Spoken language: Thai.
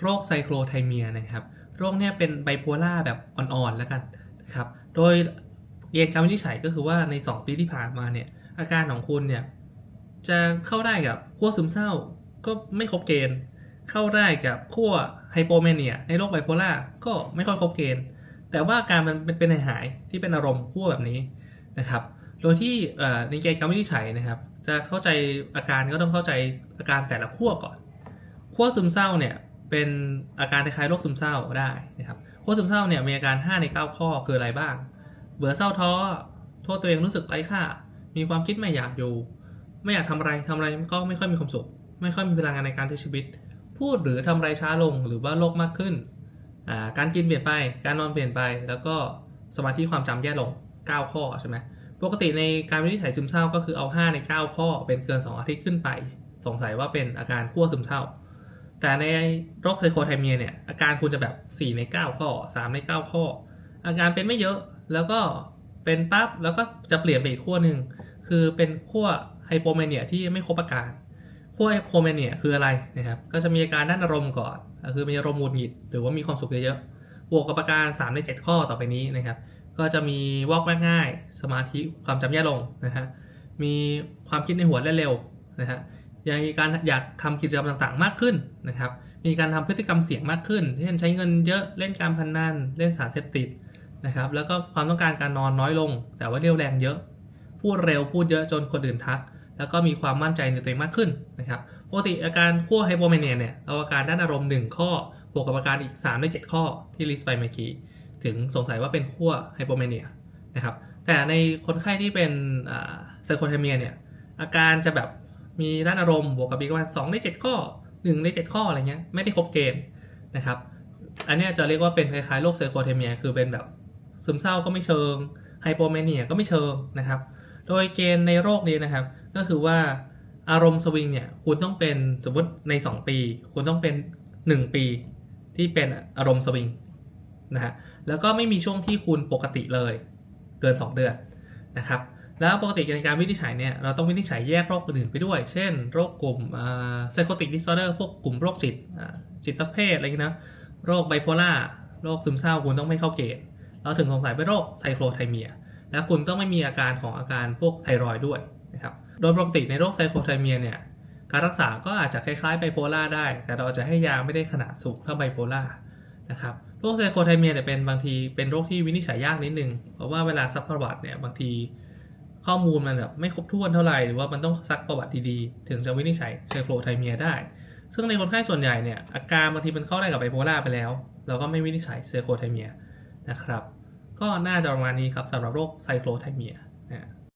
โรคไซโคลไทเมียนะครับ โรคเนี่ยเป็นไบโพล่าแบบอ่อนๆแล้วกันนะครับ โดยเกณฑ์การวินิจฉัยก็คือว่าใน 2 ปีที่ผ่านมาเนี่ย อาการของคุณเนี่ย จะเข้าได้กับขั้วซึมเศร้าก็ไม่ครบเกณฑ์ เข้าได้กับขั้วไฮโปแมเนียในโรคไบโพล่าก็ไม่ค่อยครบเกณฑ์ แต่ว่าอาการมันเป็นหายที่เป็นอารมณ์ขั้วแบบนี้นะครับ โดยที่เอ่อในเกณฑ์การวินิจฉัยนะครับ จะเข้าใจอาการก็ต้องเข้าใจอาการแต่ละขั้วก่อนขั้วซึมเศร้าเนี่ย เป็นอาการคล้ายๆโรคซึมเศร้าได้นะครับขั้วซึมเศร้าเนี่ยมีอาการ 5 ใน 9 ข้อคืออะไรบ้าง เบื่อเศร้าท้อ โทษตัวเองรู้สึกไร้ค่า มีความคิดไม่อยากอยู่ ไม่อยากทำอะไรทำอะไรก็ไม่ค่อยมีความสุข ไม่ค่อยมีพลังงานในการใช้ชีวิต พูดหรือทำอะไรช้าลงหรือว่าโลกมากขึ้นาการกินเปลี่ยนไป การนอนเปลี่ยนไป แล้วก็สมาธิความจำแย่ลง 9 ข้อใช่ไหมปกติในการวินิจฉัยซึมเศร้าก็คือเอา 5 ใน 9 ข้อเป็นเกิน 2 อาทิตย์ขึ้นไป สงสัยว่าเป็นอาการขั้วซึมเศร้า แต่ในโรคไซโคไทเมียเนี่ยอาการคุณจะแบบ 4 ใน 9 ข้อ 3 ใน 9 ข้อ อาการเป็นไม่เยอะแล้วก็เป็นปั๊บแล้วก็จะเปลี่ยนไปอีกขั้วหนึ่งคือเป็นขั้วไฮโปแมเนียที่ไม่ครบอาการขั้วไฮโปแมเนียคืออะไรนะครับก็จะมีอาการด้านอารมณ์ก่อน คือมีอารมณ์หงุดหงิดหรือว่ามีความสุขเยอะๆบวกกับอาการ 3 ใน 7 ข้อต่อไปนี้นะครับก็จะมีวอกแวกง่าย สมาธิความจำแย่ลงนะฮะมีความคิดในหัวเล่นเร็วนะฮะ ยังมีการอยากทำกิจกรรมต่างๆ มากขึ้นนะครับ มีการทำพฤติกรรมเสี่ยงมากขึ้น เช่นใช้เงินเยอะเล่นการพนันเล่นสารเสพติดนะครับ แล้วก็ความต้องการการนอนน้อยลง แต่ว่าเรี่ยวแรงเยอะ พูดเร็วพูดเยอะจนคนอื่นทัก แล้วก็มีความมั่นใจในตัวเองมากขึ้นนะครับปกติอาการขั้วไฮโปแมเนียเนี่ยเอาอาการด้านอารมณ์ 1 ข้อบวกกับอาการอีก3ใน7ข้อที่ลิสต์ไปเมื่อกี้ถึงสงสัยว่าเป็นขั้วไฮโปแมเนียนะครับแต่ในคนไข้ที่เป็นไซโคไทเมียเนี่ยอาการจะแบบ มีด้านอารมณ์บวกกับอีกประมาณ2ใน7ข้อ1ใน7ข้ออะไรเงี้ยไม่ได้ครบเกณฑ์นะครับอันนี้จะเรียกว่าเป็นคล้ายๆโรคไซโคไทเมียคือเป็นแบบซึมเศร้าก็ไม่เชิงไฮโปแมเนียก็ไม่เชิงนะครับ โดยเกณฑ์ในโรคนี้นะครับ ก็คือว่าอารมณ์สวิงเนี่ยคุณต้องเป็นสมมติใน 2 ปี คุณต้องเป็น 1 ปีที่เป็นอารมณ์สวิงนะฮะแล้วก็ไม่มีช่วงที่คุณปกติเลย เกิน 2 เดือนนะครับ แล้วปกติในการวินิจฉัยเนี่ยเราต้องวินิจฉัยแยกโรคอื่นไปด้วย เช่น โรคกลุ่มไซโคติกดิสออเดอร์พวกกลุ่มโรคจิตจิตเภทอะไรอย่างนี้นะโรคไบโพล่าโรคซึมเศร้าคุณต้องไม่เข้าเกณฑ์เราถึงสงสัยเป็นโรคไซโคลไทเมีย และคุณต้องไม่มีอาการของอาการพวกไทรอยด์ด้วยนะครับโดยปกติในโรคไซโครไทเมียเนี่ยการรักษาก็อาจจะคล้ายๆไบโพล่าได้ แต่เราจะให้ยาไม่ได้ขนาดสูงเท่าไบโพล่านะครับโรคไซโครไทเมียเนี่ยเป็นบางทีเป็นโรคที่วินิจฉัยยากนิดนึงเพราะว่าเวลาซักประวัติเนี่ยบางที ข้อมูลมันแบบไม่ครบถ้วนเท่าไหร่หรือว่ามันต้องซักประวัติดีๆ ถึงจะวินิจฉัยไซโครไทเมียได้ ซึ่งในคนไข้ส่วนใหญ่เนี่ยอาการบางทีมันเข้าได้กับไบโพล่าไปแล้ว เราก็ไม่วินิจฉัยไซโครไทเมียนะครับ ก็น่าจะประมาณนี้ครับสำหรับโรคไซโครไทเมีย